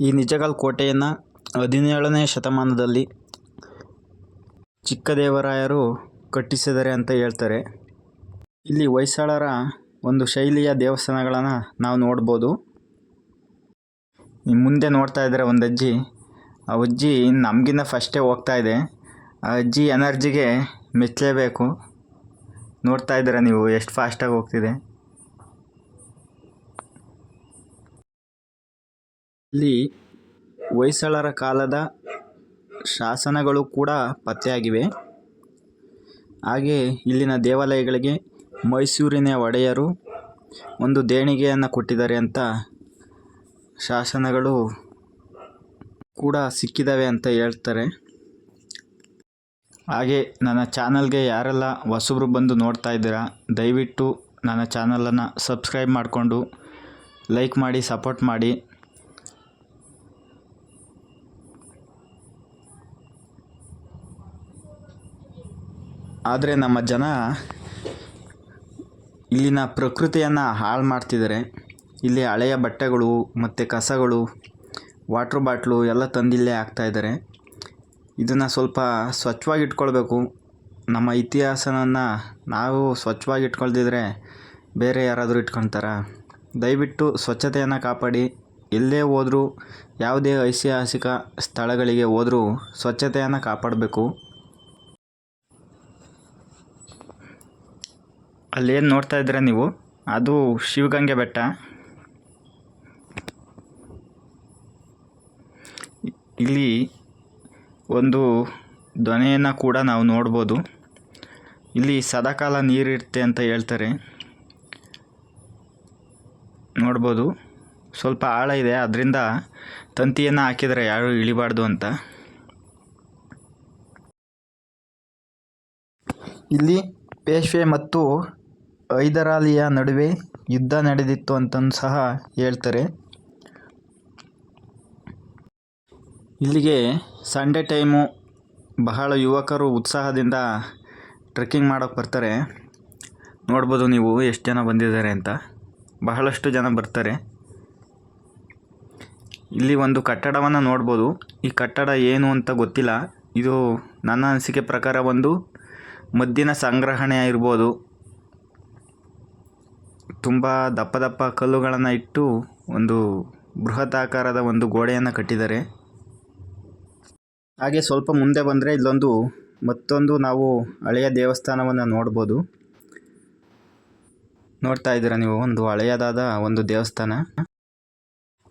ಈ ನಿಜಗಲ್ ಕೋಟೆಯನ್ನು ಹದಿನೇಳನೇ ಶತಮಾನದಲ್ಲಿ ಚಿಕ್ಕದೇವರಾಯರು ಕಟ್ಟಿಸಿದ್ದಾರೆ ಅಂತ ಹೇಳ್ತಾರೆ. ಇಲ್ಲಿ ಹೊಯ್ಸಳರ ಒಂದು ಶೈಲಿಯ ದೇವಸ್ಥಾನಗಳನ್ನು ನಾವು ನೋಡ್ಬೋದು. ಮುಂದೆ ನೋಡ್ತಾ ಇದ್ದಾರೆ ಒಂದು ಅಜ್ಜಿ. ಆ ಅಜ್ಜಿ ನಮಗಿನ್ನ ಫಸ್ಟೇ ಹೋಗ್ತಾ ಇದೆ. ಆ ಅಜ್ಜಿ ಎನರ್ಜಿಗೆ ಮೆಚ್ಚಲೇಬೇಕು. ನೋಡ್ತಾ ಇದ್ದೀರಾ ನೀವು ಎಷ್ಟು ಫಾಸ್ಟಾಗಿ ಹೋಗ್ತಿದೆ. ಇಲ್ಲಿ ಹೊಯ್ಸಳರ ಕಾಲದ ಶಾಸನಗಳು ಕೂಡ ಪತ್ತೆಯಾಗಿವೆ. ಹಾಗೆ ಇಲ್ಲಿನ ದೇವಾಲಯಗಳಿಗೆ ಮೈಸೂರಿನ ಒಡೆಯರು ಒಂದು ದೇಣಿಗೆಯನ್ನು ಕೊಟ್ಟಿದ್ದಾರೆ ಅಂತ ಶಾಸನಗಳು ಕೂಡ ಸಿಕ್ಕಿದ್ದಾವೆ ಅಂತ ಹೇಳ್ತಾರೆ. ಹಾಗೆ ನನ್ನ ಚಾನಲ್ಗೆ ಯಾರೆಲ್ಲ ಹೊಸಬ್ರು ಬಂದು ನೋಡ್ತಾ ಇದ್ದೀರಾ, ದಯವಿಟ್ಟು ನನ್ನ ಚಾನಲನ್ನು ಸಬ್ಸ್ಕ್ರೈಬ್ ಮಾಡಿಕೊಂಡು ಲೈಕ್ ಮಾಡಿ, ಸಪೋರ್ಟ್ ಮಾಡಿ. ಆದರೆ ನಮ್ಮ ಜನ ಇಲ್ಲಿನ ಪ್ರಕೃತಿಯನ್ನು ಹಾಳು ಮಾಡ್ತಿದ್ದಾರೆ ಇಲ್ಲಿ ಹಳೆಯ ಬಟ್ಟೆಗಳು ಮತ್ತು ಕಸಗಳು ವಾಟ್ರ್ ಬಾಟ್ಲು ಎಲ್ಲ ತಂದಿಲ್ಲೇ ಹಾಕ್ತಾಯಿದ್ದಾರೆ ಇದನ್ನು ಸ್ವಲ್ಪ ಸ್ವಚ್ಛವಾಗಿ ಇಟ್ಕೊಳ್ಬೇಕು ನಮ್ಮ ಇತಿಹಾಸವನ್ನು ನಾವು ಸ್ವಚ್ಛವಾಗಿ ಇಟ್ಕೊಳ್ದಿದ್ರೆ ಬೇರೆ ಯಾರಾದರೂ ಇಟ್ಕೊತಾರ? ದಯವಿಟ್ಟು ಸ್ವಚ್ಛತೆಯನ್ನು ಕಾಪಾಡಿ. ಎಲ್ಲೇ ಹೋದರೂ, ಯಾವುದೇ ಐತಿಹಾಸಿಕ ಸ್ಥಳಗಳಿಗೆ ಹೋದರೂ ಸ್ವಚ್ಛತೆಯನ್ನು ಕಾಪಾಡಬೇಕು. ಅಲ್ಲೇನು ನೋಡ್ತಾ ಇದ್ದೀರಾ ನೀವು? ಅದು ಶಿವಗಂಗೆ ಬೆಟ್ಟ. ಇಲ್ಲಿ ಒಂದು ದೊನೆಯನ್ನು ಕೂಡ ನಾವು ನೋಡ್ಬೋದು. ಇಲ್ಲಿ ಸದಾಕಾಲ ನೀರಿರುತ್ತೆ ಅಂತ ಹೇಳ್ತಾರೆ. ನೋಡ್ಬೋದು. ಸ್ವಲ್ಪ ಆಳ ಇದೆ ಅದರಿಂದ ತಂತಿಯನ್ನು ಹಾಕಿದರೆ ಯಾರು ಇಳಿಬಾರ್ದು ಅಂತ. ಇಲ್ಲಿ ಪೇಶ್ವೆ ಮತ್ತು ಹೈದರಾಲಿಯ ನಡುವೆ ಯುದ್ಧ ನಡೆದಿತ್ತು ಅಂತಲೂ ಸಹ ಹೇಳ್ತಾರೆ. ಇಲ್ಲಿಗೆ ಸಂಡೇ ಟೈಮು ಬಹಳ ಯುವಕರು ಉತ್ಸಾಹದಿಂದ ಟ್ರೆಕ್ಕಿಂಗ್ ಮಾಡೋಕ್ಕೆ ಬರ್ತಾರೆ. ನೋಡ್ಬೋದು ನೀವು ಎಷ್ಟು ಜನ ಬಂದಿದ್ದಾರೆ ಅಂತ. ಬಹಳಷ್ಟು ಜನ ಬರ್ತಾರೆ. ಇಲ್ಲಿ ಒಂದು ಕಟ್ಟಡವನ್ನು ನೋಡ್ಬೋದು. ಈ ಕಟ್ಟಡ ಏನು ಅಂತ ಗೊತ್ತಿಲ್ಲ. ಇದು ನನ್ನ ಅನಿಸಿಕೆ ಪ್ರಕಾರ ಒಂದು ಮದ್ದಿನ ಸಂಗ್ರಹಣೆ ಇರ್ಬೋದು ತುಂಬ ದಪ್ಪ ದಪ್ಪ ಕಲ್ಲುಗಳನ್ನು ಇಟ್ಟು ಒಂದು ಬೃಹತ್ ಆಕಾರದ ಒಂದು ಗೋಡೆಯನ್ನು ಕಟ್ಟಿದ್ದಾರೆ. ಹಾಗೆ ಸ್ವಲ್ಪ ಮುಂದೆ ಬಂದರೆ ಇಲ್ಲೊಂದು ಮತ್ತೊಂದು ನಾವು ಹಳೆಯ ದೇವಸ್ಥಾನವನ್ನು ನೋಡ್ಬೋದು. ನೋಡ್ತಾ ಇದ್ದೀರಾ ನೀವು? ಒಂದು ಹಳೆಯದಾದ ಒಂದು ದೇವಸ್ಥಾನ.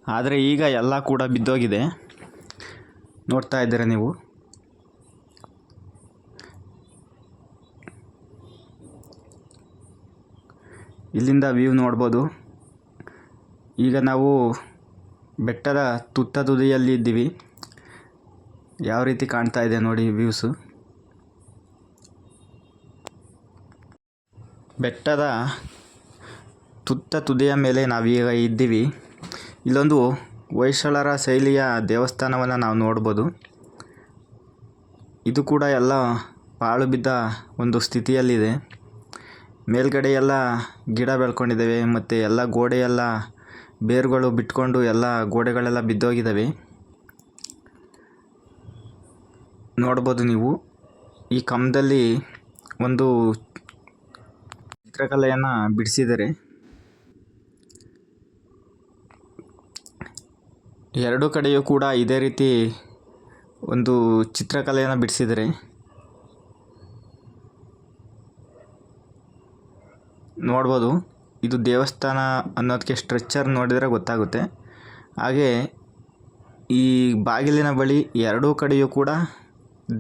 ಆದರೆ ಈಗ ಎಲ್ಲ ಕೂಡ ಬಿದ್ದೋಗಿದೆ. ನೋಡ್ತಾ ಇದ್ದೀರಾ ನೀವು? ಇಲ್ಲಿಂದ ವ್ಯೂ ನೋಡ್ಬೋದು. ಈಗ ನಾವು ಬೆಟ್ಟದ ತುತ್ತ ತುದಿಯಲ್ಲಿ ಇದ್ದೀವಿ. ಯಾವ ರೀತಿ ಕಾಣ್ತಾ ಇದೆ ನೋಡಿ ವ್ಯೂಸು ಬೆಟ್ಟದ ತುತ್ತ ತುದಿಯ ಮೇಲೆ ನಾವೀಗ ಇದ್ದೀವಿ. ಇಲ್ಲೊಂದು ಹೊಯ್ಸಳರ ಶೈಲಿಯ ದೇವಸ್ಥಾನವನ್ನು ನಾವು ನೋಡ್ಬೋದು. ಇದು ಕೂಡ ಎಲ್ಲ ಪಾಳು ಬಿದ್ದ ಒಂದು ಸ್ಥಿತಿಯಲ್ಲಿದೆ. ಮೇಲ್ಗಡೆ ಎಲ್ಲ ಗಿಡ ಬೆಳ್ಕೊಂಡಿದ್ದಾವೆ ಮತ್ತು ಎಲ್ಲ ಗೋಡೆಯೆಲ್ಲ ಬೇರುಗಳು ಬಿಟ್ಕೊಂಡು ಎಲ್ಲ ಗೋಡೆಗಳೆಲ್ಲ ಬಿದ್ದೋಗಿದ್ದಾವೆ. ನೋಡ್ಬೋದು ನೀವು. ಈ ಕಂಬದಲ್ಲಿ ಒಂದು ಚಿತ್ರಕಲೆಯನ್ನು ಬಿಡಿಸಿದ್ದಾರೆ. ಎರಡು ಕಡೆಯೂ ಕೂಡ ಇದೇ ರೀತಿ ಒಂದು ಚಿತ್ರಕಲೆಯನ್ನು ಬಿಡಿಸಿದ್ದಾರೆ. ನೋಡ್ಬೋದು. ಇದು ದೇವಸ್ಥಾನ ಅನ್ನೋದಕ್ಕೆ ಸ್ಟ್ರಕ್ಚರ್ ನೋಡಿದರೆ ಗೊತ್ತಾಗುತ್ತೆ. ಹಾಗೆ ಈ ಬಾಗಿಲಿನ ಬಳಿ ಎರಡೂ ಕಡೆಯೂ ಕೂಡ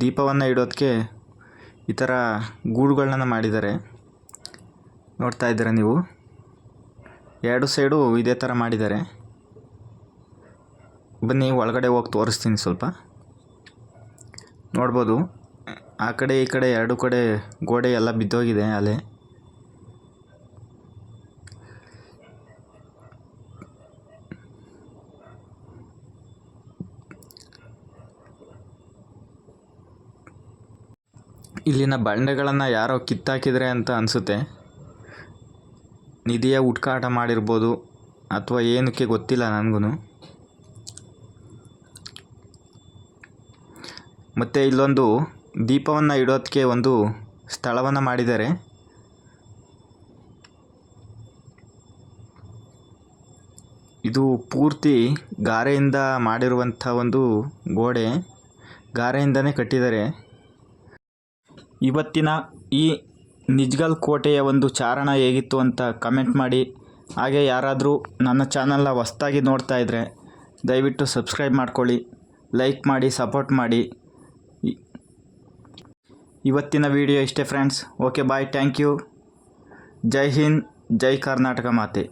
ದೀಪವನ್ನು ಇಡೋದಕ್ಕೆ ಈ ಥರ ಗೂಡುಗಳನ್ನ ಮಾಡಿದ್ದಾರೆ. ನೋಡ್ತಾ ಇದ್ದೀರ ನೀವು? ಎರಡು ಸೈಡು ಇದೇ ಥರ ಮಾಡಿದ್ದಾರೆ. ಬನ್ನಿ, ಒಳಗಡೆ ಹೋಗಿ ತೋರಿಸ್ತೀನಿ ಸ್ವಲ್ಪ. ನೋಡ್ಬೋದು. ಆ ಕಡೆ ಈ ಕಡೆ ಎರಡು ಕಡೆ ಗೋಡೆ ಎಲ್ಲ ಬಿದ್ದೋಗಿದೆ ಅಲೆ. ಇಲ್ಲಿನ ಬಂಡೆಗಳನ್ನು ಯಾರೋ ಕಿತ್ತಾಕಿದ್ರೆ ಅಂತ ಅನಿಸುತ್ತೆ. ನಿಧಿಯ ಹುಟ್ಕಾಟ ಮಾಡಿರ್ಬೋದು ಅಥವಾ ಏನಕ್ಕೆ ಗೊತ್ತಿಲ್ಲ ನನಗೂ ಮತ್ತು ಇಲ್ಲೊಂದು ದೀಪವನ್ನು ಇಡೋದಕ್ಕೆ ಒಂದು ಸ್ಥಳವನ್ನು ಮಾಡಿದ್ದಾರೆ. ಇದು ಪೂರ್ತಿ ಗಾರೆಯಿಂದ ಮಾಡಿರುವಂಥ ಒಂದು ಗೋಡೆ. ಗಾರೆಯಿಂದನೇ ಕಟ್ಟಿದ್ದಾರೆ. ಇವತ್ತಿನ ಈ ನಿಜ್ಗಲ್ ಕೋಟೆಯ ಒಂದು ಚಾರಣ ಹೇಗಿತ್ತು ಅಂತ ಕಮೆಂಟ್ ಮಾಡಿ. ಹಾಗೆ ಯಾರಾದರೂ ನನ್ನ ಚಾನಲ್ನ ಹೊಸ್ದಾಗಿ ನೋಡ್ತಾ ಇದ್ದರೆ ದಯವಿಟ್ಟು ಸಬ್ಸ್ಕ್ರೈಬ್ ಮಾಡ್ಕೊಳ್ಳಿ ಲೈಕ್ ಮಾಡಿ ಸಪೋರ್ಟ್ ಮಾಡಿ. ಇವತ್ತಿನ ವಿಡಿಯೋ ಇಷ್ಟೇ friends okay bye thank you Jai Hind, Jai Karnataka ಮಾತೆ.